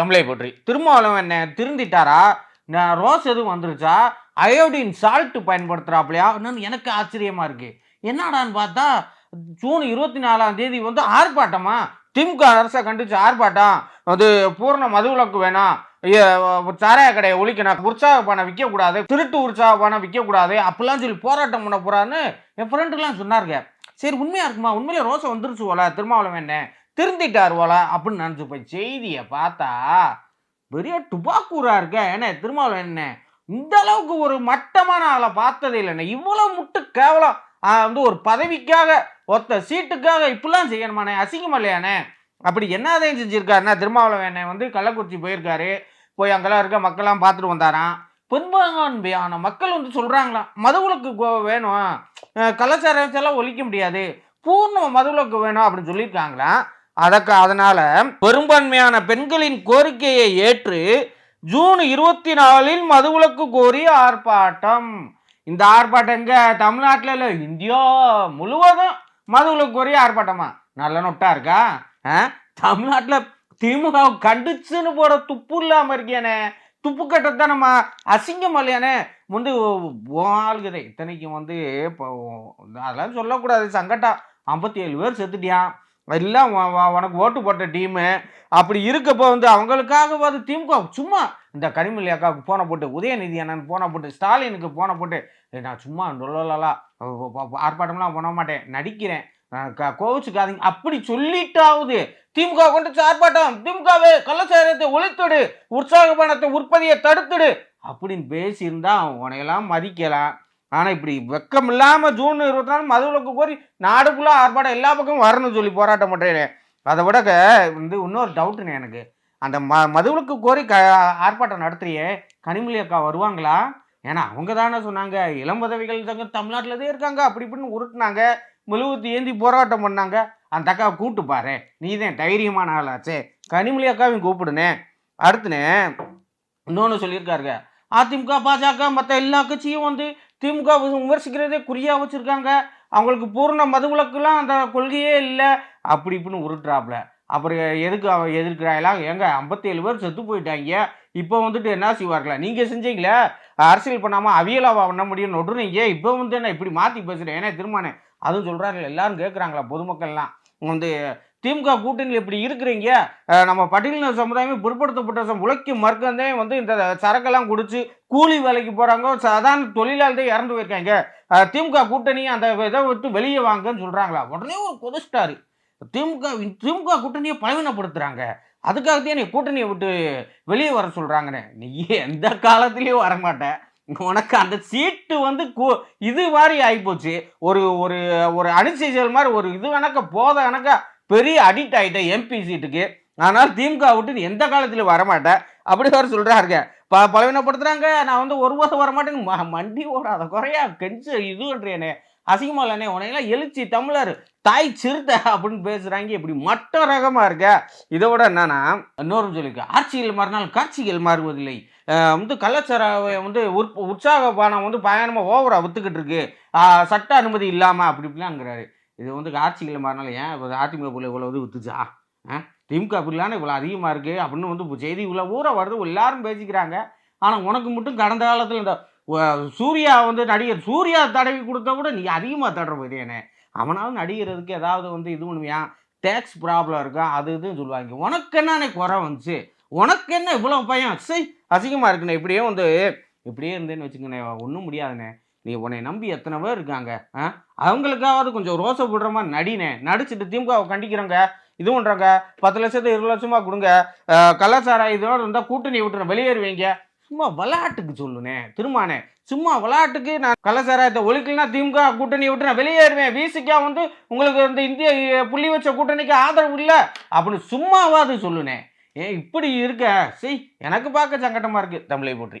தமிழை பற்றி. திருமாவளவன் என்ன திருந்திட்டாரா? நான் ரோஸ் எதுவும் வந்துருச்சா? அயோடின் சால்ட் பயன்படுத்துறாப்லையா இன்னும் எனக்கு ஆச்சரியமாக இருக்குது என்னடான்னு பார்த்தா ஜூன் இருபத்தி நாலாம் தேதி வந்து ஆர்ப்பாட்டமா? திமுக அரசை கண்டிச்சு ஆர்ப்பாட்டம். அது பூர்ண மதுவிலக்கு வேணாம். சாராய கடையை ஒழிக்கணும். உற்சாக பணம் விற்கக்கூடாது. திருட்டு உற்சாக பணம் விற்கக்கூடாது. அப்படிலாம் சொல்லி போராட்டம் பண்ண போறான்னு என் ஃப்ரெண்டுலாம் சொன்னாருங்க. சரி உண்மையாக இருக்குமா? உண்மையிலே ரோசை வந்துருச்சு போல. திருமாவளவன் என்ன? திருந்திட்டார் போல அப்படின்னு நினச்சி போய் செய்தியை பார்த்தா பெரிய டுபாக்கூரா இருக்க. என்ன திருமாவளவன் என்ன? இந்த அளவுக்கு ஒரு மட்டமான ஆளை பார்த்ததே இல்லைண்ணே. இவ்வளோ முட்டு கேவலம். வந்து ஒரு பதவிக்காக ஒருத்த சீட்டுக்காக இப்படிலாம் செய்யணுமாண்ணே? அசிங்கம் இல்லையாண்ணே? அப்படி என்னதையும் செஞ்சுருக்காருன்னா திருமாவளவன் வந்து கள்ளக்குறிச்சி போயிருக்காரு. போய் அங்கெல்லாம் இருக்க மக்கள்லாம் பார்த்துட்டு வந்தாராம். பெரும்பான்மையான மக்கள் வந்து சொல்கிறாங்களாம் மதுவிலக்கு கோ- வேணும். கலாச்சாரத்தெல்லாம் ஒழிக்க முடியாது. பூர்ண மதுவிலக்கு வேணும் அப்படின்னு சொல்லியிருக்காங்களாம். அதற்கு அதனால் பெரும்பான்மையான பெண்களின் கோரிக்கையை ஏற்று ஜூன் இருபத்தி நாலில் மதுவிலக்கு கோரி ஆர்ப்பாட்டம். இந்த ஆர்ப்பாட்டம் எங்க? தமிழ்நாட்டில் இல்லை இந்தியா முழுவதும் மதுவிலக்கு கோரி ஆர்ப்பாட்டமா? நல்ல நொட்டா இருக்கா? தமிழ்நாட்டில் திமுக கண்டிச்சுன்னு போட துப்பு இல்லாமல் இருக்கியானே துப்பு கட்டத்தான் நம்ம அசிங்கம் இல்லையானே? வந்து ஆளுகுதே இத்தனைக்கும் வந்து இப்போ அதெல்லாம் சொல்லக்கூடாது. சங்கட்டா ஐம்பத்தி ஏழு பேர் செத்துட்டியான் எல்லாம் உனக்கு ஓட்டு போட்ட டீமு அப்படி இருக்கப்போ வந்து அவங்களுக்காக வந்து திமுக சும்மா இந்த கனிமொழி அக்காவுக்கு போன போட்டு உதயநிதி அண்ணன் போன போட்டு ஸ்டாலினுக்கு போன போட்டு நான் சும்மா நொல்லலா ஆர்ப்பாட்டம்லாம் பண்ண மாட்டேன் நடிக்கிறேன். க- கோவிச்சுக்காதீங்க. அப்படி சொல்லிட்டாவது திமுக கொண்டு ஆர்ப்பாட்டம் திமுகவே கள்ளச்சாரத்தை ஒழித்துடு உற்சாக பணத்தை உற்பத்தியை தடுத்துடு அப்படின்னு பேசியிருந்தா உனையெல்லாம் மதிக்கலாம். ஆனால் இப்படி வெக்கம் இல்லாமல் ஜூன் இருபத்தி நாலு மதுவிலக்கு கோரி நாடுக்குள்ளே ஆர்ப்பாட்டம் எல்லா பக்கமும் வரணும்னு சொல்லி போராட்டம் பண்ணுறேன் அதை விட வந்து இன்னொரு டவுட்டுண்ணே எனக்கு. அந்த ம மதுவிலக்கு கோரி க ஆர்ப்பாட்டம் நடத்துறியே கனிமொழி அக்கா வருவாங்களா? ஏன்னா அவங்க தானே சொன்னாங்க இளம் பதவிகள் தங்க தமிழ்நாட்டில் தான் இருக்காங்க அப்படி இப்படின்னு உருட்டுனாங்க மெழுகுத்தி ஏந்தி போராட்டம் பண்ணாங்க. அந்த அக்காவை கூப்பிட்டு பாரு நீ தான் தைரியமான ஆளாச்சே. கனிமொழி அக்காவையும் கூப்பிடுனே. அடுத்துனே இன்னொன்று சொல்லியிருக்காருங்க. அதிமுக பாஜக மற்ற எல்லா கட்சியும் வந்து திமுக விமர்சிக்கிறதே குறியாக வச்சுருக்காங்க. அவங்களுக்கு பூர்ண மதுவிலக்குலாம் அந்த கொள்கையே இல்லை. அப்படி இப்படின்னு உருட்டுறாப்புல அப்புறம் எதுக்கு அவன் எதிர்க்கிறாயெல்லாம்? ஏங்க ஐம்பத்தேழு பேர் செத்து போயிட்டாங்க. இப்போ வந்துட்டு என்ன செய்வார்களா? நீங்கள் செஞ்சீங்களே? அரசியல் பண்ணாமல் அவியலாவா பண்ண முடியும் நொடுறீங்க. இப்போ வந்து என்ன இப்படி மாற்றி பேசுகிறேன் ஏன்னா திருமானே. அதுவும் சொல்கிறாங்க எல்லாரும் கேட்குறாங்களா பொதுமக்கள்லாம். வந்து திமுக கூட்டணியில் இப்படி இருக்கிறீங்க நம்ம பட்டியலின சமுதாயமே பிற்படுத்தப்பட்ட சம- உழைக்கும் மருக்கந்தே வந்து இந்த சரக்கெல்லாம் குடிச்சு கூலி வேலைக்கு போகிறாங்க சாதாரண தொழிலாளர்கள் இறந்து போயிருக்காங்க. திமுக கூட்டணி அந்த இதை விட்டு வெளியே வாங்கன்னு சொல்கிறாங்களா உடனே ஒரு கொதிச்சிட்டாரு. திமுக திமுக கூட்டணியை பலவீனப்படுத்துகிறாங்க அதுக்காகத்தான் நீ கூட்டணியை விட்டு வெளியே வர சொல்கிறாங்கன்னு நீ எந்த காலத்துலேயும் வரமாட்டேன் உனக்கு அந்த சீட்டு வந்து இது மாதிரி ஆகிப்போச்சு ஒரு ஒரு ஒரு அணிசெய்தல் மாதிரி ஒரு இது கணக்க போத கணக்க பெரிய அடிக்ட் ஆகிட்டேன் எம்பி சீட்டுக்கு ஆனால் திமுக விட்டு நீ எந்த காலத்திலும் வரமாட்டேன் அப்படி வர சொல்கிறாருங்க ப பலவீனப்படுத்துகிறாங்க நான் வந்து ஒரு வருஷம் வரமாட்டேன்னு ம மண்டி ஓடாத குறையா கெஞ்சு இதுன்றேனே. அசிங்கமா இல்லைனே உனையெல்லாம் எழுச்சி தமிழர் தாய் சிறுத்த அப்படின்னு பேசுகிறாங்க இப்படி மட்ட ரகமாக இருக்க. இதை விட என்னன்னா இன்னொரு சொல்லியிருக்கேன் ஆட்சிகள் மாறினால் காட்சிகள் மாறுவதில்லை. வந்து கலாச்சார வந்து உற் உற்சாக பானம் வந்து பயணமாக ஓவராக வித்துக்கிட்டு இருக்கு. சட்ட அனுமதி இல்லாமல் அப்படி இப்படிலாங்கிறாரு இது வந்து ஆட்சிகளை மாறினால ஏன்? இப்போ அதிமுக பிள்ளை இவ்வளோ இது வித்துச்சா? ஆ? திமுக பிள்ளான இவ்வளோ அதிகமாக இருக்குது அப்படின்னு வந்து இப்போ செய்தி இவ்வளோ ஊற வருது. எல்லாரும் பேசிக்கிறாங்க. ஆனால் உனக்கு மட்டும் கடந்த காலத்தில் இந்த சூர்யா வந்து நடிகர் சூர்யா தடவி கொடுத்தா கூட நீ அதிகமாக தடவை போயிட்டேனே அவனாலும் நடிகிறதுக்கு ஏதாவது வந்து இது பண்ணுவியா? டேக்ஸ் ப்ராப்ளம் இருக்கா? அது இதுன்னு சொல்லுவாங்க. உனக்கு என்ன குறை வந்துச்சு? உனக்கு என்ன இவ்வளோ பயம்? சரி அசிங்கமாக இருக்குண்ணே. இப்படியே வந்து இப்படியே இருந்தேன்னு வச்சுக்கண்ணே ஒன்றும் முடியாதுண்ணே. நீ உன்னை நம்பி எத்தனை பேர் இருக்காங்க ஆ? அவங்களுக்காவது கொஞ்சம் ரோசை விடுற மாதிரி நடினே. நடிச்சுட்டு திமுகவை கண்டிக்கிறோங்க இது பண்ணுறாங்க பத்து லட்சத்து இருபது லட்சமாக கொடுங்க. கலாச்சாரம் இதோட இருந்தால் கூட்டணி விட்டுற வெளியேறுவீங்க. சும்மா விளையாட்டுக்கு சொல்லுனே திருமானே. சும்மா விளையாட்டுக்கு நான் கலாச்சாரத்தை ஒழிக்கலாம் திமுக கூட்டணி விட்டு நான் வெளியேறுவேன். விசிக்கா வந்து உங்களுக்கு இந்த இந்திய புள்ளி வச்ச கூட்டணிக்கு ஆதரவு இல்லை அப்படின்னு சும்மாவாது சொல்லுனே. ஏன் இப்படி இருக்க? சரி எனக்கு பார்க்க சங்கட்டமாக இருக்குது தமிழை போற்றி.